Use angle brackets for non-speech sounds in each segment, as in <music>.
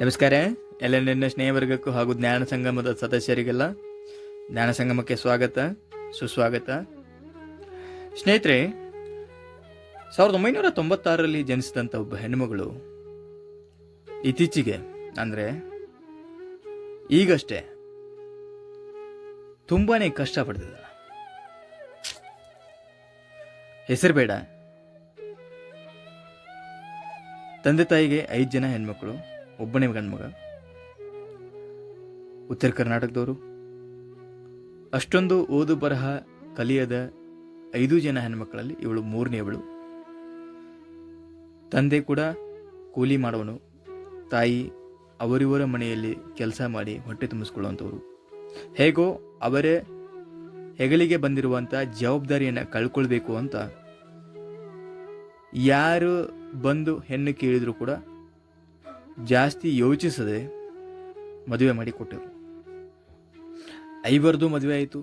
ನಮಸ್ಕಾರ. ಎಲ್ಲ ನನ್ನ ಸ್ನೇಹವರ್ಗಕ್ಕೂ ಹಾಗೂ ಜ್ಞಾನ ಸಂಗಮದ ಸದಸ್ಯರಿಗೆಲ್ಲ ಜ್ಞಾನ ಸಂಗಮಕ್ಕೆ ಸ್ವಾಗತ, ಸುಸ್ವಾಗತ. ಸ್ನೇಹಿತರೆ, ಸಾವಿರದ ಒಂಬೈನೂರ ತೊಂಬತ್ತಾರರಲ್ಲಿ ಜನಿಸಿದಂಥ ಒಬ್ಬ ಹೆಣ್ಣುಮಗಳು ಇತ್ತೀಚೆಗೆ, ಅಂದರೆ ಈಗಷ್ಟೇ ತುಂಬಾನೇ ಕಷ್ಟಪಡ್ತಿದ್ದಾಳೆ ಹೆಸರು ಬೇಡ. ತಂದೆ ತಾಯಿಗೆ ಐದು ಜನ ಹೆಣ್ಮಕ್ಳು. ಒಬ್ಬನೇ ಗಂಡ್ಮಗ ಉತ್ತರ ಕರ್ನಾಟಕದವರು. ಅಷ್ಟೊಂದು ಓದು ಬರಹ ಕಲಿಯದ ಐದು ಜನ ಹೆಣ್ಮಕ್ಕಳಲ್ಲಿ ಇವಳು ಮೂರನೇವಳು ತಂದೆ ಕೂಡ ಕೂಲಿ ಮಾಡುವನು. ತಾಯಿ ಅವರಿವರ ಮನೆಯಲ್ಲಿ ಕೆಲಸ ಮಾಡಿ ಹೊಟ್ಟೆ ತುಂಬಿಸ್ಕೊಳ್ಳುವಂಥವ್ರು. ಹೇಗೋ ಅವರೇ ಹೆಗಲಿಗೆ ಬಂದಿರುವಂಥ ಜವಾಬ್ದಾರಿಯನ್ನು ಕಳ್ಕೊಳ್ಬೇಕು ಅಂತ ಯಾರು ಬಂದು ಹೆಣ್ಣು ಕೇಳಿದರೂ ಕೂಡ ಜಾಸ್ತಿ ಯೋಚಿಸದೆ ಮದುವೆ ಮಾಡಿ ಕೊಟ್ಟರು ಐವರದು ಮದುವೆ ಆಯಿತು.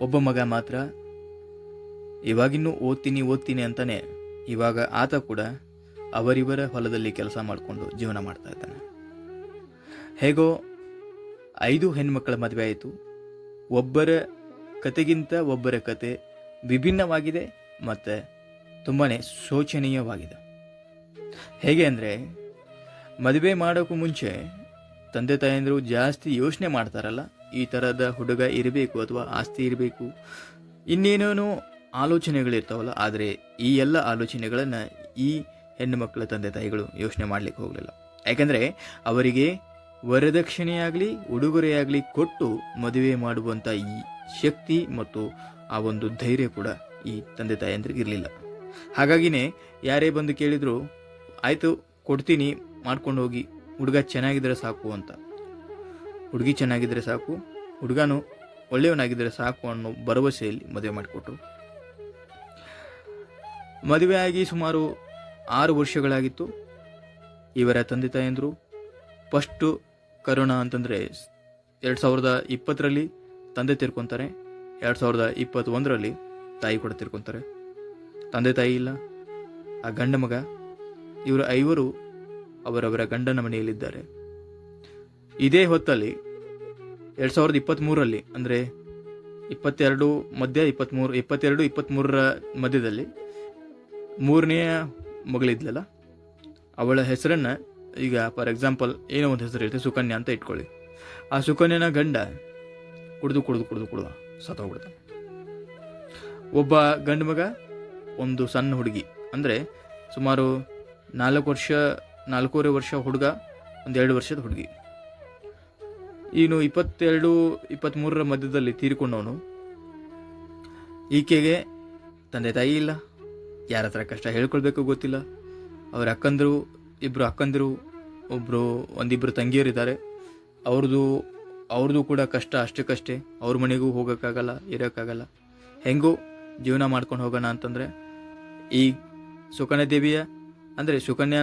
ಒಬ್ಬ ಮಗ ಮಾತ್ರ. ಇವಾಗಿನ್ನೂ ಓದ್ತೀನಿ ಓದ್ತೀನಿ ಅಂತಾನೆ ಇವಾಗ ಆತ ಕೂಡ ಅವರಿವರ ಹೊಲದಲ್ಲಿ ಕೆಲಸ ಮಾಡಿಕೊಂಡು ಜೀವನ ಮಾಡ್ತಾ ಇದ್ದಾನೆ. ಹೇಗೋ ಐದು ಹೆಣ್ಮಕ್ಕಳ ಮದುವೆ ಆಯಿತು. ಒಬ್ಬರ ಕತೆಗಿಂತ ಒಬ್ಬರ ಕತೆ ವಿಭಿನ್ನವಾಗಿದೆ ಮತ್ತು ತುಂಬಾ ಶೋಚನೀಯವಾಗಿದೆ. ಹೇಗೆ ಅಂದರೆ ಮದುವೆ ಮಾಡೋಕ್ಕೂ ಮುಂಚೆ ತಂದೆ ತಾಯಂದಿರು ಜಾಸ್ತಿ ಯೋಚನೆ ಮಾಡ್ತಾರಲ್ಲ, ಈ ಥರದ ಹುಡುಗ ಇರಬೇಕು ಅಥವಾ ಆಸ್ತಿ ಇರಬೇಕು, ಇನ್ನೇನೇನೋ ಆಲೋಚನೆಗಳಿರ್ತಾವಲ್ಲ, ಆದರೆ ಈ ಎಲ್ಲ ಆಲೋಚನೆಗಳನ್ನು ಈ ಹೆಣ್ಣು ಮಕ್ಕಳ ತಂದೆ ತಾಯಿಗಳು ಯೋಚನೆ ಮಾಡಲಿಕ್ಕೆ ಹೋಗಲಿಲ್ಲ. ಯಾಕಂದರೆ ಅವರಿಗೆ ವರದಕ್ಷಿಣೆಯಾಗಲಿ, ಉಡುಗೊರೆಯಾಗಲಿ ಕೊಟ್ಟು ಮದುವೆ ಮಾಡುವಂಥ ಈ ಶಕ್ತಿ ಮತ್ತು ಆ ಒಂದು ಧೈರ್ಯ ಕೂಡ ಈ ತಂದೆ ತಾಯಂದ್ರಿಗೆ ಇರಲಿಲ್ಲ. ಹಾಗಾಗಿನೇ ಯಾರೇ ಬಂದು ಕೇಳಿದ್ರು, ಆಯಿತು, ಕೊಡ್ತೀನಿ ಮಾಡ್ಕೊಂಡು ಹೋಗಿ, ಹುಡುಗ ಚೆನ್ನಾಗಿದ್ದರೆ ಸಾಕು ಅಂತ. ಹುಡುಗಿ ಚೆನ್ನಾಗಿದ್ದರೆ ಸಾಕು, ಹುಡುಗನು ಒಳ್ಳೆಯವನಾಗಿದ್ದರೆ ಸಾಕು ಅನ್ನೋ ಭರವಸೆಯಲ್ಲಿ ಮದುವೆ ಮಾಡಿಕೊಟ್ರು. ಮದುವೆಯಾಗಿ ಸುಮಾರು ಆರು ವರ್ಷಗಳಾಗಿತ್ತು. ಇವರ ತಂದೆ ತಾಯಂದರು, ಫಸ್ಟು ಕರೋನಾ ಅಂತಂದರೆ ಎರಡು ಸಾವಿರದ ಇಪ್ಪತ್ತರಲ್ಲಿ ತಂದೆ ತೀರ್ಕೊತಾರೆ, ಎರಡು ಸಾವಿರದ ಇಪ್ಪತ್ತೊಂದರಲ್ಲಿ ತಾಯಿ ಕೂಡ ತೀರ್ಕೊತಾರೆ. ತಂದೆ ತಾಯಿ ಇಲ್ಲ, ಆ ಗಂಡ ಮಗ, ಇವರು ಐವರು ಅವರವರ ಗಂಡನ ಮನೆಯಲ್ಲಿದ್ದಾರೆ. ಇದೇ ಹೊತ್ತಲ್ಲಿ, ಎರಡು ಸಾವಿರದ ಇಪ್ಪತ್ತ್ಮೂರರಲ್ಲಿ ಅಂದರೆ ಇಪ್ಪತ್ತೆರಡು, ಮಧ್ಯ ಇಪ್ಪತ್ತ್ಮೂರು ಇಪ್ಪತ್ತೆರಡು ಇಪ್ಪತ್ತ್ಮೂರರ ಮಧ್ಯದಲ್ಲಿ ಮೂರನೆಯ ಮಗಳಿದ್ಲಲ್ಲ, ಅವಳ ಹೆಸರನ್ನು ಈಗ ಫಾರ್ ಎಕ್ಸಾಂಪಲ್ ಏನೋ ಒಂದು ಹೆಸರು ಇರುತ್ತೆ ಸುಕನ್ಯಾ ಅಂತ ಇಟ್ಕೊಳ್ಳಿ. ಆ ಸುಕನ್ಯನ ಗಂಡ ಕುಡಿದು ಕುಡಿದು ಕುಡಿದು ಕುಡಿದು ಸತ್ತೋಗ್ಬಿಡ್ತಾನೆ ಒಬ್ಬ ಗಂಡು ಮಗ, ಒಂದು ಸಣ್ಣ ಹುಡುಗಿ, ಅಂದರೆ ಸುಮಾರು ನಾಲ್ಕು ವರ್ಷ ನಾಲ್ಕೂವರೆ ವರ್ಷ ಹುಡುಗ ಒಂದೆರಡು ವರ್ಷದ ಹುಡುಗಿ. ಇನ್ನು ಇಪ್ಪತ್ತೆರಡು ಇಪ್ಪತ್ತ್ಮೂರರ ಮಧ್ಯದಲ್ಲಿ ತೀರಿಕೊಂಡವನು. ಈಕೆಗೆ ತಂದೆ ತಾಯಿ ಇಲ್ಲ. ಯಾರ ಹತ್ರ ಕಷ್ಟ ಹೇಳ್ಕೊಳ್ಬೇಕು ಗೊತ್ತಿಲ್ಲ. ಅವರ ಅಕ್ಕಂದರು ಇಬ್ಬರು ಅಕ್ಕಂದಿರು ಒಬ್ಬರು ಒಂದಿಬ್ಬರು ತಂಗಿಯರಿದ್ದಾರೆ ಅವ್ರದ್ದು ಅವ್ರದ್ದು ಕೂಡ ಕಷ್ಟ ಅಷ್ಟಕ್ಕಷ್ಟೇ. ಅವ್ರ ಮನೆಗೂ ಹೋಗೋಕ್ಕಾಗಲ್ಲ, ಇರೋಕ್ಕಾಗಲ್ಲ. ಹೆಂಗೂ ಜೀವನ ಮಾಡ್ಕೊಂಡು ಹೋಗೋಣ ಅಂತಂದರೆ ಈ ಸುಕನ್ಯಾ ದೇವಿಯ ಅಂದರೆ ಸುಕನ್ಯಾ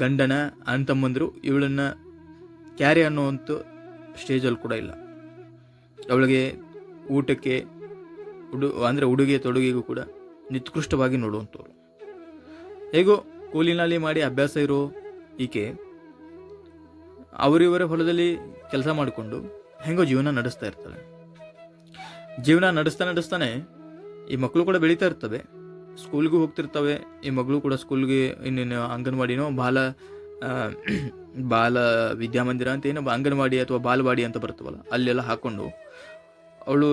ಗಂಡನ ಅಣ್ಣ ತಮ್ಮಂದರು ಇವಳನ್ನ ಕ್ಯಾರಿ ಅನ್ನೋವಂಥ ಸ್ಟೇಜಲ್ಲಿ ಕೂಡ ಇಲ್ಲ. ಅವಳಿಗೆ ಊಟಕ್ಕೆ ಉಡು, ಅಂದರೆ ಉಡುಗೆ ತೊಡುಗೆಗೂ ಕೂಡ ನಿತ್ಕೃಷ್ಟವಾಗಿ ನೋಡುವಂಥವ್ರು ಹೇಗೋ ಕೂಲಿನಲ್ಲಿ ಮಾಡಿ ಅಭ್ಯಾಸ ಇರೋ ಈಕೆ ಅವರಿವರ ಹೊಲದಲ್ಲಿ ಕೆಲಸ ಮಾಡಿಕೊಂಡು ಹೆಂಗೋ ಜೀವನ ನಡೆಸ್ತಾ ಇರ್ತಾಳೆ. ಜೀವನ ನಡೆಸ್ತಾ ನಡೆಸ್ತಾನೆ ಈ ಮಕ್ಕಳು ಕೂಡ ಬೆಳೀತಾ ಇರ್ತವೆ. ಸ್ಕೂಲ್ಗೂ ಹೋಗ್ತಿರ್ತವೆ, ಈ ಮಗಳು ಕೂಡ ಸ್ಕೂಲ್ಗೆ ಇನ್ನೇನು ಅಂಗನವಾಡಿನೋ ಬಾಲ ಬಾಲ ವಿದ್ಯಾಮಂದಿರ ಅಂತ ಏನೋ ಅಂಗನವಾಡಿ ಅಥವಾ ಬಾಲವಾಡಿ ಅಂತ ಬರ್ತವಲ್ಲ ಅಲ್ಲೆಲ್ಲ ಹಾಕ್ಕೊಂಡು ಅವಳು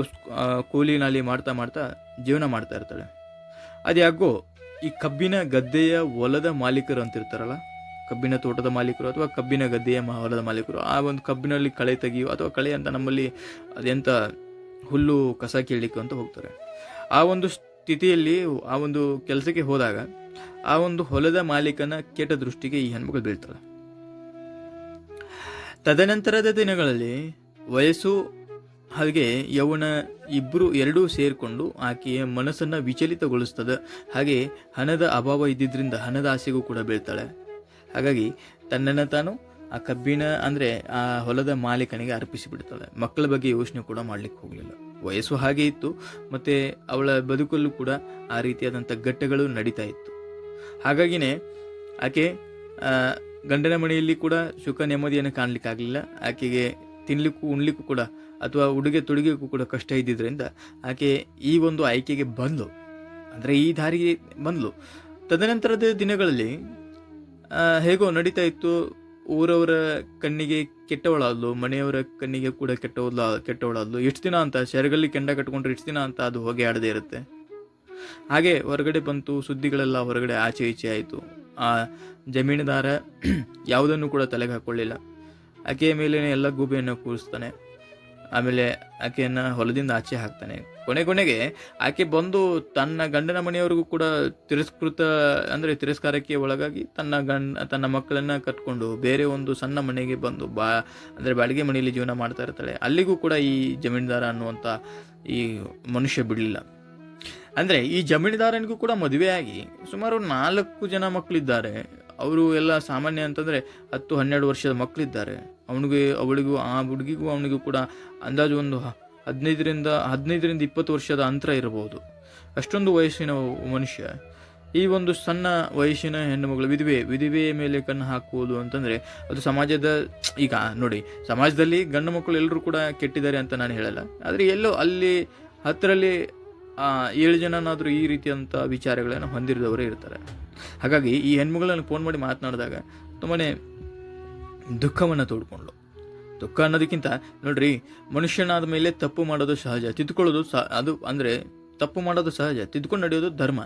ಕೂಲಿ ನಾಲಿ ಮಾಡ್ತಾ ಮಾಡ್ತಾ ಜೀವನ ಮಾಡ್ತಾ ಇರ್ತಾಳೆ. ಅದ್ಯಾಕೋ ಈ ಕಬ್ಬಿನ ಗದ್ದೆಯ ಹೊಲದ ಮಾಲೀಕರು ಅಂತಿರ್ತಾರಲ್ಲ ಕಬ್ಬಿನ ತೋಟದ ಮಾಲೀಕರು ಅಥವಾ ಕಬ್ಬಿನ ಗದ್ದೆಯ ಹೊಲದ ಮಾಲೀಕರು, ಆ ಒಂದು ಕಬ್ಬಿನಲ್ಲಿ ಕಳೆ ತೆಗಿಯೋ ಅಥವಾ ಕಳೆ ಅಂತ ನಮ್ಮಲ್ಲಿ ಅದೆಂಥ ಹುಲ್ಲು ಕಸ ಕೀಳಲಿಕ್ಕೆ ಅಂತ ಹೋಗ್ತಾರೆ. ಆ ಒಂದು ಸ್ಥಿತಿಯಲ್ಲಿ ಆ ಒಂದು ಕೆಲಸಕ್ಕೆ ಹೋದಾಗ ಆ ಒಂದು ಹೊಲದ ಮಾಲೀಕನ ಕೆಟ್ಟ ದೃಷ್ಟಿಗೆ ಈ ಹೆಣ್ಮಗಳು ಬೀಳ್ತಾಳೆ ತದನಂತರದ ದಿನಗಳಲ್ಲಿ ವಯಸ್ಸು ಹಾಗೆ ಯೌವನ ಇಬ್ಬರು ಎರಡೂ ಸೇರಿಕೊಂಡು ಆಕೆಯ ಮನಸ್ಸನ್ನು ವಿಚಲಿತಗೊಳಿಸ್ತದೆ. ಹಾಗೆ ಹಣದ ಅಭಾವ ಇದ್ದಿದ್ದರಿಂದ ಹಣದ ಆಸೆಗೂ ಕೂಡ ಬೀಳ್ತಾಳೆ. ಹಾಗಾಗಿ ತನ್ನನ್ನು ತಾನು ಆ ಕಬ್ಬಿನ ಅಂದರೆ ಆ ಹೊಲದ ಮಾಲೀಕನಿಗೆ ಅರ್ಪಿಸಿ ಬಿಡ್ತಾಳೆ ಮಕ್ಕಳ ಬಗ್ಗೆ ಯೋಚನೆ ಕೂಡ ಮಾಡಲಿಕ್ಕೆ ಹೋಗಲಿಲ್ಲ. ವಯಸ್ಸು ಹಾಗೆ ಇತ್ತು, ಮತ್ತು ಅವಳ ಬದುಕಲ್ಲೂ ಕೂಡ ಆ ರೀತಿಯಾದಂಥ ಘಟ್ಟಗಳು ನಡೀತಾ ಇತ್ತು. ಹಾಗಾಗಿನೇ ಆಕೆ ಗಂಡನ ಮನೆಯಲ್ಲಿ ಕೂಡ ಸುಖ ನೆಮ್ಮದಿಯನ್ನು ಕಾಣಲಿಕ್ಕಾಗಲಿಲ್ಲ. ಆಕೆಗೆ ತಿನ್ನಲಿಕ್ಕೂ ಉಣ್ಲಿಕ್ಕೂ ಕೂಡ ಅಥವಾ ಉಡುಗೆ ತೊಡುಗೆಗೂ ಕೂಡ ಕಷ್ಟ ಇದ್ದಿದ್ದರಿಂದ ಆಕೆ ಈ ಒಂದು ಆಯ್ಕೆಗೆ ಬಂದ್ಲು. ಅಂದರೆ ಈ ದಾರಿಗೆ ಬಂದಳು ತದನಂತರದ ದಿನಗಳಲ್ಲಿ ಹೇಗೋ ನಡೀತಾ ಇತ್ತು. ಊರವರ ಕಣ್ಣಿಗೆ ಕೆಟ್ಟವಳಾದ್ಲು, ಮನೆಯವರ ಕಣ್ಣಿಗೆ ಕೂಡ ಕೆಟ್ಟವಳ, ಕೆಟ್ಟವಳಾದ್ಲು, ಎಷ್ಟು ದಿನ ಅಂತ, ಶರಗಲ್ಲಿ ಕೆಂಡ ಕಟ್ಕೊಂಡ್ರೆ ಎಷ್ಟು ದಿನ ಅಂತ ಅದು ಹೊಗೆ ಆಡದೇ ಇರುತ್ತೆ. ಹಾಗೆ ಹೊರಗಡೆ ಬಂತು, ಸುದ್ದಿಗಳೆಲ್ಲ ಹೊರಗಡೆ ಆಚೆ ಈಚೆ ಆಯಿತು. ಆ ಜಮೀನುದಾರ <clears throat> ಯಾವುದನ್ನು ಕೂಡ ತಲೆಗೆ ಹಾಕೊಳ್ಳಿಲ್ಲ. ಆಕೆಯ ಮೇಲೇ ಎಲ್ಲ ಗೂಬೆಯನ್ನು ಕೂರಿಸ್ತಾನೆ. ಆಮೇಲೆ ಆಕೆಯನ್ನು ಹೊಲದಿಂದ ಆಚೆ ಹಾಕ್ತಾನೆ. ಕೊನೆ ಕೊನೆಗೆ ಆಕೆ ಬಂದು ತನ್ನ ಗಂಡನ ಮನೆಯವರಿಗೂ ಕೂಡ ತಿರಸ್ಕೃತ, ಅಂದರೆ ತಿರಸ್ಕಾರಕ್ಕೆ ಒಳಗಾಗಿ ತನ್ನ ಗಂಡ, ತನ್ನ ಮಕ್ಕಳನ್ನು ಕಟ್ಕೊಂಡು ಬೇರೆ ಒಂದು ಸಣ್ಣ ಮನೆಗೆ ಬಂದು ಬಾ, ಅಂದರೆ ಬಾಡಿಗೆ ಮನೆಯಲ್ಲಿ ಜೀವನ ಮಾಡ್ತಾ ಇರ್ತಾಳೆ. ಅಲ್ಲಿಗೂ ಕೂಡ ಈ ಜಮೀನ್ದಾರ ಅನ್ನುವಂಥ ಈ ಮನುಷ್ಯ ಬಿಡಲಿಲ್ಲ. ಅಂದರೆ ಈ ಜಮೀನ್ದಾರನಿಗೂ ಕೂಡ ಮದುವೆಯಾಗಿ ಸುಮಾರು ನಾಲ್ಕು ಜನ ಮಕ್ಕಳಿದ್ದಾರೆ ಅವರು ಎಲ್ಲ ಸಾಮಾನ್ಯ ಅಂತಂದರೆ ಹತ್ತು ಹನ್ನೆರಡು ವರ್ಷದ ಮಕ್ಕಳಿದ್ದಾರೆ ಅವನಿಗೆ, ಅವಳಿಗೂ, ಆ ಹುಡುಗಿಗೂ, ಅವನಿಗೂ ಕೂಡ ಅಂದಾಜು ಒಂದು ಹದಿನೈದರಿಂದ ಹದಿನೈದರಿಂದ ಇಪ್ಪತ್ತು ವರ್ಷದ ಅಂತರ ಇರಬಹುದು. ಅಷ್ಟೊಂದು ವಯಸ್ಸಿನ ಮನುಷ್ಯ. ಈ ಒಂದು ಸಣ್ಣ ವಯಸ್ಸಿನ ಹೆಣ್ಣು ಮಗಳು ವಿಧವೆ, ವಿಧವೆಯ ಮೇಲೆ ಕಣ್ಣು ಹಾಕುವುದು ಅಂತಂದರೆ ಅದು ಸಮಾಜದ, ಈಗ ನೋಡಿ, ಸಮಾಜದಲ್ಲಿ ಗಂಡು ಮಕ್ಕಳು ಎಲ್ಲರೂ ಕೂಡ ಕೆಟ್ಟಿದ್ದಾರೆ ಅಂತ ನಾನು ಹೇಳಲ್ಲ. ಆದರೆ ಎಲ್ಲೋ ಅಲ್ಲಿ, ಹತ್ತರಲ್ಲಿ ಏಳು ಜನನಾದರೂ ಈ ರೀತಿಯಂಥ ವಿಚಾರಗಳನ್ನು ಹೊಂದಿರಿದವರೇ ಇರ್ತಾರೆ. ಹಾಗಾಗಿ ಈ ಹೆಣ್ಮಗಳನ್ನು ಫೋನ್ ಮಾಡಿ ಮಾತನಾಡಿದಾಗ ತುಂಬಾ ದುಃಖವನ್ನು ತೋಡ್ಕೊಂಡ್ಳು. ದುಃಖ ಅನ್ನೋದಕ್ಕಿಂತ ನೋಡ್ರಿ, ಮನುಷ್ಯನಾದ ಮೇಲೆ ತಪ್ಪು ಮಾಡೋದು ಸಹಜ ತಿದ್ದುಕೊಳ್ಳೋದು ಸಹ, ಅದು ಅಂದರೆ ತಪ್ಪು ಮಾಡೋದು ಸಹಜ ತಿದ್ದುಕೊಂಡು ನಡೆಯೋದು ಧರ್ಮ.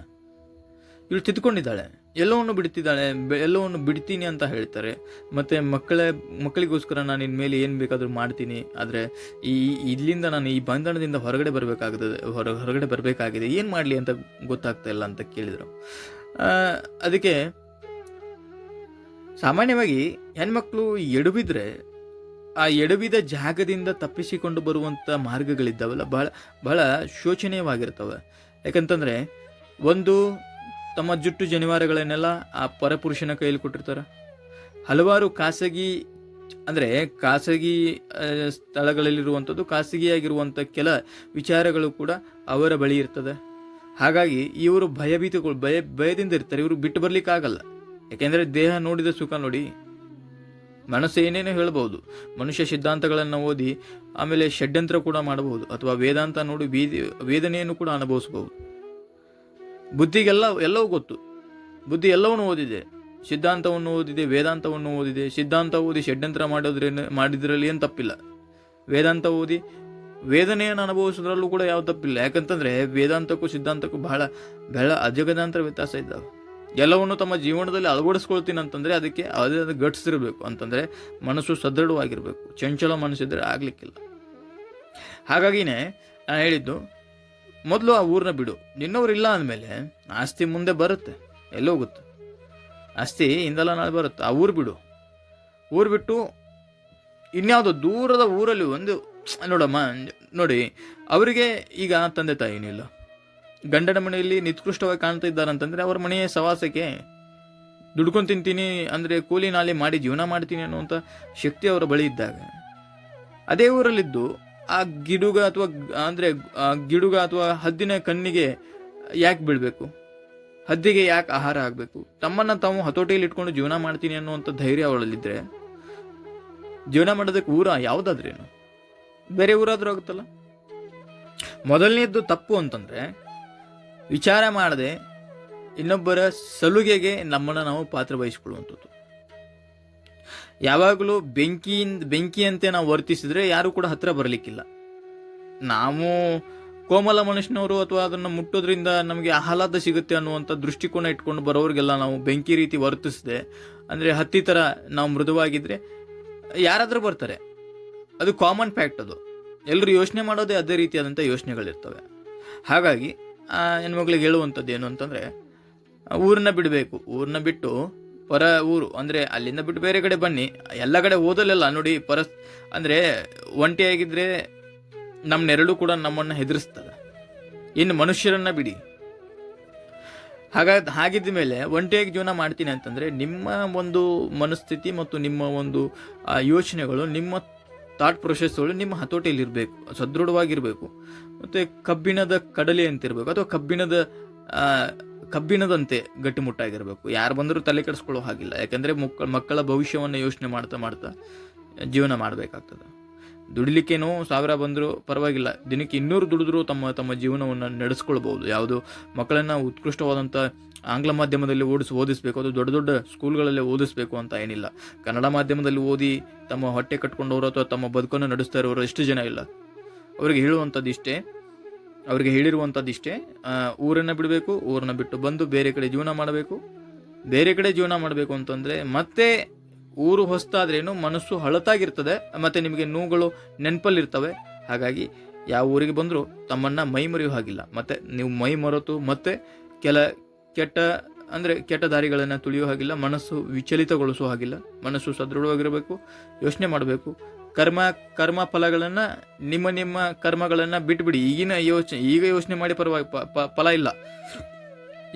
ಇವಳು ತಿದ್ದುಕೊಂಡಿದ್ದಾಳೆ ಎಲ್ಲವನ್ನು ಬಿಡ್ತಿದ್ದಾಳೆ ಎಲ್ಲವನ್ನು ಬಿಡ್ತೀನಿ ಅಂತ ಹೇಳ್ತಾರೆ. ಮತ್ತು ಮಕ್ಕಳೇ, ಮಕ್ಕಳಿಗೋಸ್ಕರ ನಾನು ಇನ್ಮೇಲೆ ಏನು ಬೇಕಾದರೂ ಮಾಡ್ತೀನಿ. ಆದರೆ ಈ, ಇಲ್ಲಿಂದ ನಾನು ಈ ಬಂಧನದಿಂದ ಹೊರಗಡೆ ಬರಬೇಕಾಗ್ತದೆ ಹೊರ, ಹೊರಗಡೆ ಬರಬೇಕಾಗಿದೆ. ಏನು ಮಾಡಲಿ ಅಂತ ಗೊತ್ತಾಗ್ತಾ ಇಲ್ಲ ಅಂತ ಕೇಳಿದರು. ಅದಕ್ಕೆ ಸಾಮಾನ್ಯವಾಗಿ ಹೆಣ್ಮಕ್ಳು ಎಡುಬಿದ್ರೆ ಆ ಎಡುಬಿದ ಜಾಗದಿಂದ ತಪ್ಪಿಸಿಕೊಂಡು ಬರುವಂಥ ಮಾರ್ಗಗಳಿದ್ದಾವಲ್ಲ, ಬಹಳ ಬಹಳ ಶೋಚನೀಯವಾಗಿರ್ತವೆ. ಯಾಕಂತಂದರೆ ಒಂದು ತಮ್ಮ ಜುಟ್ಟು ಜನಿವಾರಗಳನ್ನೆಲ್ಲ ಆ ಪರಪುರುಷನ ಕೈಯಲ್ಲಿ ಕೊಟ್ಟಿರ್ತಾರೆ. ಹಲವಾರು ಖಾಸಗಿ, ಅಂದರೆ ಖಾಸಗಿ ಸ್ಥಳಗಳಲ್ಲಿರುವಂಥದ್ದು, ಖಾಸಗಿಯಾಗಿರುವಂಥ ಕೆಲ ವಿಚಾರಗಳು ಕೂಡ ಅವರ ಬಳಿ ಇರ್ತದೆ. ಹಾಗಾಗಿ ಇವರು ಭಯಭೀತಿಗಳು ಭಯ, ಭಯದಿಂದ ಇರ್ತಾರೆ. ಇವರು ಬಿಟ್ಟು ಬರ್ಲಿಕ್ಕಾಗಲ್ಲ. ಯಾಕೆಂದರೆ ದೇಹ ನೋಡಿದ ಸುಖ ನೋಡಿ ಮನಸ್ಸು ಏನೇನೋ ಹೇಳಬಹುದು. ಮನುಷ್ಯ ಸಿದ್ಧಾಂತಗಳನ್ನು ಓದಿ ಆಮೇಲೆ ಷಡ್ಯಂತ್ರ ಕೂಡ ಮಾಡಬಹುದು ಅಥವಾ ವೇದಾಂತ ನೋಡಿ ಬೀದಿ, ವೇದನೆಯನ್ನು ಕೂಡ ಅನುಭವಿಸಬಹುದು. ಬುದ್ಧಿಗೆಲ್ಲ, ಎಲ್ಲವೂ ಗೊತ್ತು. ಬುದ್ಧಿ ಎಲ್ಲವನ್ನು ಓದಿದೆ. ಸಿದ್ಧಾಂತವನ್ನು ಓದಿದೆ, ವೇದಾಂತವನ್ನು ಓದಿದೆ. ಸಿದ್ಧಾಂತ ಓದಿ ಷಡ್ಯಂತ್ರ ಮಾಡೋದ್ರೇನು, ಮಾಡಿದ್ರಲ್ಲಿ ಏನು ತಪ್ಪಿಲ್ಲ. ವೇದಾಂತ ಓದಿ ವೇದನೆಯನ್ನು ಅನುಭವಿಸೋದ್ರಲ್ಲೂ ಕೂಡ ಯಾವ ತಪ್ಪಿಲ್ಲ. ಯಾಕಂತಂದರೆ ವೇದಾಂತಕ್ಕೂ ಸಿದ್ಧಾಂತಕ್ಕೂ ಬಹಳ ಬಹಳ ಅಜಗದಾಂತರ ವ್ಯತ್ಯಾಸ ಇದ್ದಾವೆ. ಎಲ್ಲವನ್ನು ತಮ್ಮ ಜೀವನದಲ್ಲಿ ಅಳವಡಿಸ್ಕೊಳ್ತೀನಿ ಅಂತಂದರೆ ಅದಕ್ಕೆ ಅದೇ ಅದು ಘಟಿಸಿರಬೇಕು. ಅಂತಂದರೆ ಮನಸ್ಸು ಸದೃಢವಾಗಿರಬೇಕು. ಚಂಚಲ ಮನಸ್ಸಿದ್ರೆ ಆಗಲಿಕ್ಕಿಲ್ಲ. ಹಾಗಾಗಿನೇ ನಾನು ಹೇಳಿದ್ದು, ಮೊದಲು ಆ ಊರನ್ನ ಬಿಡು. ನಿನ್ನವ್ರು ಇಲ್ಲ ಅಂದಮೇಲೆ ಆಸ್ತಿ ಮುಂದೆ ಬರುತ್ತೆ. ಎಲ್ಲೋ ಹೋಗುತ್ತೆ? ಆಸ್ತಿ ಇಂದಲ್ಲ ನಾಳೆ ಬರುತ್ತೆ. ಆ ಊರು ಬಿಡು. ಊರು ಬಿಟ್ಟು ಇನ್ಯಾವುದೋ ದೂರದ ಊರಲ್ಲಿ ಒಂದು, ನೋಡಮ್ಮ, ನೋಡಿ, ಅವರಿಗೆ ಈಗ ತಂದೆ ತಾಯಿ ಇಲ್ಲ ಗಂಡನ ಮನೆಯಲ್ಲಿ ನಿತ್ಕೃಷ್ಟವಾಗಿ ಕಾಣ್ತಾ ಇದ್ದಾರೆ ಅಂತಂದ್ರೆ ಅವ್ರ ಮನೆಯ ಸವಾಸಕ್ಕೆ ದುಡ್ಕೊಂಡು ತಿಂತೀನಿ, ಅಂದರೆ ಕೂಲಿ ನಾಲಿ ಮಾಡಿ ಜೀವನ ಮಾಡ್ತೀನಿ ಅನ್ನುವಂಥ ಶಕ್ತಿ ಅವರ ಬಳಿ ಇದ್ದಾಗ, ಅದೇ ಊರಲ್ಲಿದ್ದು ಆ ಗಿಡುಗ ಅಥವಾ ಅಂದರೆ ಗಿಡುಗ ಅಥವಾ ಹದ್ದಿನ ಕಣ್ಣಿಗೆ ಯಾಕೆ ಬೀಳಬೇಕು? ಹದ್ದಿಗೆ ಯಾಕೆ ಆಹಾರ ಆಗಬೇಕು? ತಮ್ಮನ್ನ ತಾವು ಹತೋಟಿಯಲ್ಲಿ ಇಟ್ಕೊಂಡು ಜೀವನ ಮಾಡ್ತೀನಿ ಅನ್ನುವಂಥ ಧೈರ್ಯ ಅವಳಲ್ಲಿದ್ದರೆ ಜೀವನ ಮಾಡೋದಕ್ಕೆ ಊರ ಯಾವುದಾದ್ರೇನು? ಬೇರೆ ಊರಾದ್ರೂ ಆಗುತ್ತಲ್ಲ? ಮೊದಲನೇದ್ದು ತಪ್ಪು ಅಂತಂದ್ರೆ ವಿಚಾರ ಮಾಡದೆ ಇನ್ನೊಬ್ಬರ ಸಲುಗೆಗೆ ನಮ್ಮನ್ನು ನಾವು ಪಾತ್ರ ವಹಿಸಿಕೊಳ್ಳುವಂಥದ್ದು. ಯಾವಾಗಲೂ ಬೆಂಕಿಯಿಂದ, ಬೆಂಕಿಯಂತೆ ನಾವು ವರ್ತಿಸಿದ್ರೆ ಯಾರು ಕೂಡ ಹತ್ರ ಬರಲಿಕ್ಕಿಲ್ಲ. ನಾವು ಕೋಮಲ ಮನುಷ್ಯನವರು ಅಥವಾ ಅದನ್ನು ಮುಟ್ಟೋದ್ರಿಂದ ನಮಗೆ ಆಹ್ಲಾದ ಸಿಗುತ್ತೆ ಅನ್ನುವಂಥ ದೃಷ್ಟಿಕೋನ ಇಟ್ಕೊಂಡು ಬರೋರಿಗೆಲ್ಲ ನಾವು ಬೆಂಕಿ ರೀತಿ ವರ್ತಿಸಿದೆ, ಅಂದರೆ ಹತ್ತಿ ಥರ ನಾವು ಮೃದುವಾಗಿದ್ದರೆ ಯಾರಾದರೂ ಬರ್ತಾರೆ. ಅದು ಕಾಮನ್ ಫ್ಯಾಕ್ಟ್ ಅದು. ಎಲ್ಲರೂ ಯೋಚನೆ ಮಾಡೋದೇ ಅದೇ ರೀತಿಯಾದಂಥ ಯೋಚನೆಗಳಿರ್ತವೆ. ಹಾಗಾಗಿ ಹೆಣ್ಮಕ್ಳಿಗೆ ಹೇಳುವಂಥದ್ದು ಏನು ಅಂತಂದರೆ ಊರನ್ನ ಬಿಡಬೇಕು. ಊರನ್ನ ಬಿಟ್ಟು ಪರ ಊರು. ಅಂದರೆ ಅಲ್ಲಿಂದ ಬಿಟ್ಟು ಬೇರೆ ಕಡೆ ಬನ್ನಿ. ಎಲ್ಲ ಕಡೆ ಓದಲೆಲ್ಲ ನೋಡಿ ಪರ, ಅಂದರೆ ಒಂಟಿಯಾಗಿದ್ದರೆ ನಮ್ಮ ನೆರಳು ಕೂಡ ನಮ್ಮನ್ನು ಹೆದರಿಸ್ತದೆ. ಇನ್ನು ಮನುಷ್ಯರನ್ನ ಬಿಡಿ. ಹಾಗಾಗಿ, ಹಾಗಿದ್ದ ಮೇಲೆ ಒಂಟಿಯಾಗಿ ಜೀವನ ಮಾಡ್ತೀನಿ ಅಂತಂದರೆ ನಿಮ್ಮ ಒಂದು ಮನಸ್ಥಿತಿ ಮತ್ತು ನಿಮ್ಮ ಒಂದು ಯೋಚನೆಗಳು ನಿಮ್ಮ ಥಾಟ್ ಪ್ರೊಸೆಸ್ಗಳು ನಿಮ್ಮ ಹತೋಟಿಯಲ್ಲಿ ಇರಬೇಕು, ಸದೃಢವಾಗಿರಬೇಕು. ಮತ್ತು ಕಬ್ಬಿಣದ ಕಡಲೆ ಅಂತಿರಬೇಕು, ಅಥವಾ ಕಬ್ಬಿಣದ ಕಬ್ಬಿಣದಂತೆ ಗಟ್ಟಿಮುಟ್ಟಾಗಿರಬೇಕು. ಯಾರು ಬಂದರೂ ತಲೆ ಕೆಡಿಸ್ಕೊಳ್ಳೋ ಹಾಗಿಲ್ಲ. ಯಾಕಂದರೆ ಮಕ್ಕಳ ಮಕ್ಕಳ ಭವಿಷ್ಯವನ್ನು ಯೋಚನೆ ಮಾಡ್ತಾ ಮಾಡ್ತಾ ಜೀವನ ಮಾಡಬೇಕಾಗ್ತದೆ. ದುಡಿಲಿಕ್ಕೇನೋ ಸಾವಿರ ಬಂದರೂ ಪರವಾಗಿಲ್ಲ. ದಿನಕ್ಕೆ ಇನ್ನೂರು ದುಡಿದ್ರೂ ತಮ್ಮ ತಮ್ಮ ಜೀವನವನ್ನು ನಡೆಸ್ಕೊಳ್ಬೋದು ಯಾವುದು ಮಕ್ಕಳನ್ನು ಉತ್ಕೃಷ್ಟವಾದಂಥ ಆಂಗ್ಲ ಮಾಧ್ಯಮದಲ್ಲಿ ಓಡಿಸಿ ಓದಿಸಬೇಕು ಅಥವಾ ದೊಡ್ಡ ದೊಡ್ಡ ಸ್ಕೂಲ್ಗಳಲ್ಲಿ ಓದಿಸ್ಬೇಕು ಅಂತ ಏನಿಲ್ಲ. ಕನ್ನಡ ಮಾಧ್ಯಮದಲ್ಲಿ ಓದಿ ತಮ್ಮ ಹೊಟ್ಟೆ ಕಟ್ಕೊಂಡವರು ಅಥವಾ ತಮ್ಮ ಬದುಕನ್ನು ನಡೆಸ್ತಾ ಇರೋರು ಎಷ್ಟು ಜನ ಇಲ್ಲ. ಅವರಿಗೆ ಹೇಳುವಂಥದ್ದು ಇಷ್ಟೇ. ಅವರಿಗೆ ಹೇಳಿರುವಂಥದ್ದು ಇಷ್ಟೇ. ಊರನ್ನು ಬಿಡಬೇಕು, ಊರನ್ನು ಬಿಟ್ಟು ಬಂದು ಬೇರೆ ಕಡೆ ಜೀವನ ಮಾಡಬೇಕು. ಬೇರೆ ಕಡೆ ಜೀವನ ಮಾಡಬೇಕು ಅಂತಂದರೆ ಮತ್ತೆ ಊರು ಹೊಸ್ತಾದ್ರೇನು ಮನಸ್ಸು ಹಳತಾಗಿರ್ತದೆ, ಮತ್ತು ನಿಮಗೆ ನೋವುಗಳು ನೆನಪಲ್ಲಿರ್ತವೆ. ಹಾಗಾಗಿ ಯಾವ ಊರಿಗೆ ಬಂದರೂ ತಮ್ಮನ್ನು ಮೈ ಮರೆಯೋ ಹಾಗಿಲ್ಲ. ಮತ್ತು ನೀವು ಮೈ ಮರೆತು ಮತ್ತೆ ಕೆಲ ಕೆಟ್ಟ, ಅಂದರೆ ಕೆಟ್ಟ ದಾರಿಗಳನ್ನು ತುಳಿಯೋ ಹಾಗಿಲ್ಲ, ಮನಸ್ಸು ವಿಚಲಿತಗೊಳಿಸೋ ಹಾಗಿಲ್ಲ, ಮನಸ್ಸು ಸದೃಢವಾಗಿರಬೇಕು, ಯೋಚನೆ ಮಾಡಬೇಕು. ಕರ್ಮ ಕರ್ಮ ಫಲಗಳನ್ನು ನಿಮ್ಮ ನಿಮ್ಮ ಕರ್ಮಗಳನ್ನು ಬಿಟ್ಬಿಡಿ. ಈಗಿನ ಯೋಚನೆ ಈಗ ಯೋಚನೆ ಮಾಡಿ ಪರವಾಗಿ ಫಲ ಇಲ್ಲ.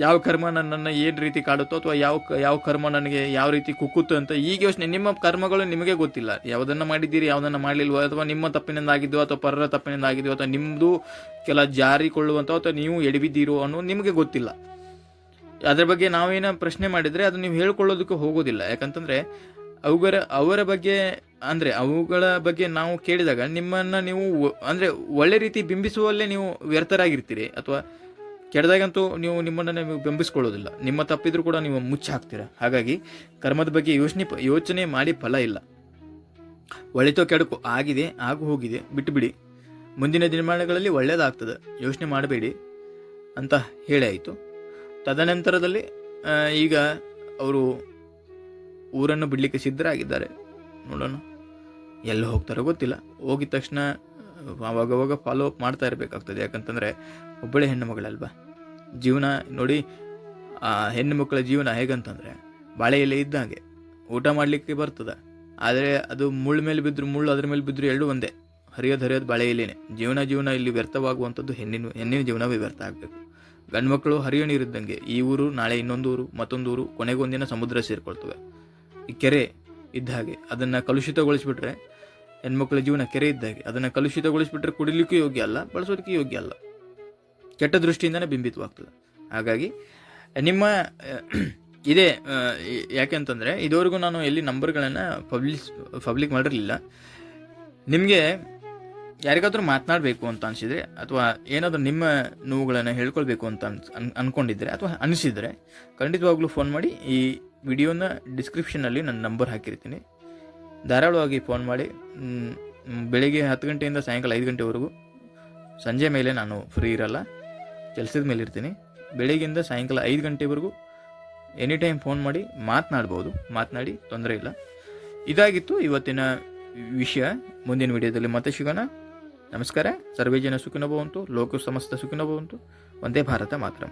ಯಾವ ಕರ್ಮ ನನ್ನನ್ನು ಏನು ರೀತಿ ಕಾಡುತ್ತೋ ಅಥವಾ ಯಾವ ಯಾವ ಕರ್ಮ ನನಗೆ ಯಾವ ರೀತಿ ಕುಕ್ಕುತ್ತೋ ಅಂತ ಈಗ ಯೋಚನೆ. ನಿಮ್ಮ ಕರ್ಮಗಳು ನಿಮಗೆ ಗೊತ್ತಿಲ್ಲ. ಯಾವುದನ್ನು ಮಾಡಿದ್ದೀರಿ, ಯಾವುದನ್ನು ಮಾಡಲಿಲ್ವೋ ಅಥವಾ ನಿಮ್ಮ ತಪ್ಪಿನಿಂದ ಆಗಿದ್ದೋ ಅಥವಾ ಪರರ ತಪ್ಪಿನಿಂದ ಆಗಿದೆಯೋ ಅಥವಾ ನಿಮ್ಮದು ಕೆಲ ಜಾರಿಕೊಳ್ಳುವಂಥ ಅಥವಾ ನೀವು ಎಡಬಿದ್ದೀರೋ ಅನ್ನೋದು ನಿಮಗೆ ಗೊತ್ತಿಲ್ಲ. ಅದ್ರ ಬಗ್ಗೆ ನಾವೇನ ಪ್ರಶ್ನೆ ಮಾಡಿದರೆ ಅದು ನೀವು ಹೇಳ್ಕೊಳ್ಳೋದಕ್ಕೆ ಹೋಗೋದಿಲ್ಲ. ಯಾಕಂತಂದ್ರೆ ಅವುಗಳ ಅವರ ಬಗ್ಗೆ ಅಂದರೆ ಅವುಗಳ ಬಗ್ಗೆ ನಾವು ಕೇಳಿದಾಗ ನಿಮ್ಮನ್ನು ನೀವು ಅಂದರೆ ಒಳ್ಳೆ ರೀತಿ ಬಿಂಬಿಸುವಲ್ಲೇ ನೀವು ವ್ಯರ್ಥರಾಗಿರ್ತೀರಿ ಅಥವಾ ಕೆಡ್ದಾಗಂತೂ ನೀವು ನಿಮ್ಮನ್ನು ನೀವು ಬಿಂಬಿಸ್ಕೊಳ್ಳೋದಿಲ್ಲ. ನಿಮ್ಮ ತಪ್ಪಿದ್ರೂ ಕೂಡ ನೀವು ಮುಚ್ಚಿ ಹಾಕ್ತೀರಾ? ಹಾಗಾಗಿ ಕರ್ಮದ ಬಗ್ಗೆ ಯೋಚನೆ ಯೋಚನೆ ಮಾಡಿ ಫಲ ಇಲ್ಲ. ಒಳಿತೋ ಕೆಡಕು ಆಗಿದೆ, ಆಗು ಹೋಗಿದೆ ಬಿಟ್ಟುಬಿಡಿ ಮುಂದಿನ ದಿನಮಾನಗಳಲ್ಲಿ ಒಳ್ಳೆಯದಾಗ್ತದೆ ಯೋಚನೆ ಮಾಡಬೇಡಿ ಅಂತ ಹೇಳಿ ತದನಂತರದಲ್ಲಿ ಈಗ ಅವರು ಊರನ್ನು ಬಿಡಲಿಕ್ಕೆ ಸಿದ್ಧರಾಗಿದ್ದಾರೆ. ನೋಡೋಣ. ಎಲ್ಲಿ ಹೋಗ್ತಾರೋ ಗೊತ್ತಿಲ್ಲ. ಹೋಗಿದ ತಕ್ಷಣ, ಅವಾಗವಾಗ ಫಾಲೋ ಅಪ್ ಮಾಡ್ತಾ ಇರಬೇಕಾಗ್ತದೆ. ಯಾಕಂತಂದರೆ, ಒಬ್ಬಳೇ ಹೆಣ್ಣು ಮಗಳಲ್ವಾ? ಜೀವನ ನೋಡಿ, ಆ ಹೆಣ್ಣು ಮಕ್ಕಳ ಜೀವನ ಹೇಗಂತಂದರೆ ಬಾಳೆ ಎಲೆ ಇದ್ದಂಗೆ ಊಟ ಮಾಡಲಿಕ್ಕೆ ಬರ್ತದೆ. ಆದರೆ ಅದು ಮುಳ್ಳು ಮೇಲೆ ಬಿದ್ದರೂ ಮುಳ್ಳು, ಅದ್ರ ಮೇಲೆ ಬಿದ್ದರೂ ಎರಡೂ ಒಂದೇ. ಹರಿಯೋದು ಹರಿಯೋದು ಬಾಳೆ ಎಲೆನೇ ಜೀವನ ಜೀವನ ಇಲ್ಲಿ ವ್ಯರ್ಥವಾಗುವಂಥದ್ದು ಹೆಣ್ಣಿನ ಹೆಣ್ಣಿನ ಜೀವನವೇ ವ್ಯರ್ಥ ಆಗಬೇಕು. ಗಂಡು ಮಕ್ಕಳು ಹರಿಯೋ ನೀರಿದ್ದಂಗೆ ಈ ಊರು, ನಾಳೆ ಇನ್ನೊಂದು ಊರು, ಮತ್ತೊಂದು ಊರು, ಕೊನೆಗೊಂದಿನ ಸಮುದ್ರ ಸೇರಿಕೊಳ್ತವೆ. ಈ ಕೆರೆ ಇದ್ದ ಹಾಗೆ ಅದನ್ನು ಕಲುಷಿತಗೊಳಿಸ್ಬಿಟ್ರೆ ಹೆಣ್ಮಕ್ಳ ಜೀವನ ಕೆರೆ ಇದ್ದಾಗೆ ಅದನ್ನು ಕಲುಷಿತಗೊಳಿಸ್ಬಿಟ್ರೆ ಕುಡಿಲಿಕ್ಕೂ ಯೋಗ್ಯ ಅಲ್ಲ, ಬಳಸೋದಕ್ಕೆ ಯೋಗ್ಯ ಅಲ್ಲ. ಕೆಟ್ಟ ದೃಷ್ಟಿಯಿಂದನೇ ಬಿಂಬಿತವಾಗ್ತದೆ. ಹಾಗಾಗಿ, ನಿಮ್ಮ ಇದೇ ಯಾಕೆ ಯಾಕೆಂತಂದರೆ ಇದುವರೆಗೂ ನಾನು ಎಲ್ಲಿ ನಂಬರ್ಗಳನ್ನು ಪಬ್ಲಿಸ್ ಪಬ್ಲಿಕ್ ಮಾಡಿರಲಿಲ್ಲ. ನಿಮಗೆ ಯಾರಿಗಾದ್ರೂ ಮಾತನಾಡಬೇಕು ಅಂತ ಅನಿಸಿದರೆ, ಅಥವಾ ಏನಾದರೂ ನಿಮ್ಮ ನೋವುಗಳನ್ನು ಹೇಳ್ಕೊಳ್ಬೇಕು ಅಂತ ಅನ್ಸ್, ಅನ್, ಅನ್ಕೊಂಡಿದ್ರೆ, ಅಥವಾ ಅನಿಸಿದರೆ ಖಂಡಿತವಾಗ್ಲೂ ಫೋನ್ ಮಾಡಿ, ಈ ವಿಡಿಯೋನ ಡಿಸ್ಕ್ರಿಪ್ಷನಲ್ಲಿ ನನ್ನ ನಂಬರ್ ಹಾಕಿರ್ತೀನಿ. ಧಾರಾಳವಾಗಿ ಫೋನ್ ಮಾಡಿ ಬೆಳಿಗ್ಗೆ ಹತ್ತು ಗಂಟೆಯಿಂದ ಸಾಯಂಕಾಲ ಐದು ಗಂಟೆವರೆಗೂ. ಸಂಜೆ ಮೇಲೆ ನಾನು ಫ್ರೀ ಇರಲ್ಲ, ಕೆಲಸದ ಮೇಲೆ ಇರ್ತೀನಿ. ಬೆಳಿಗ್ಗೆಯಿಂದ ಸಾಯಂಕಾಲ ಐದು ಗಂಟೆವರೆಗೂ ಎನಿ ಟೈಮ್ ಫೋನ್ ಮಾಡಿ ಮಾತನಾಡ್ಬೋದು. ಮಾತನಾಡಿ ತೊಂದರೆ ಇಲ್ಲ. ಇದಾಗಿತ್ತು ಇವತ್ತಿನ ವಿಷಯ. ಮುಂದಿನ ವಿಡಿಯೋದಲ್ಲಿ ಮತ್ತೆ ಸಿಗೋಣ. ನಮಸ್ಕಾರ ಸರ್ವೇ ಜನ ಸುಖಿನ ಭವಂತು ಲೋಕ ಸಮಸ್ತ ಸುಖಿನ ಭವಂತು ಒಂದೇ ಭಾರತ ಮಾತ್ರ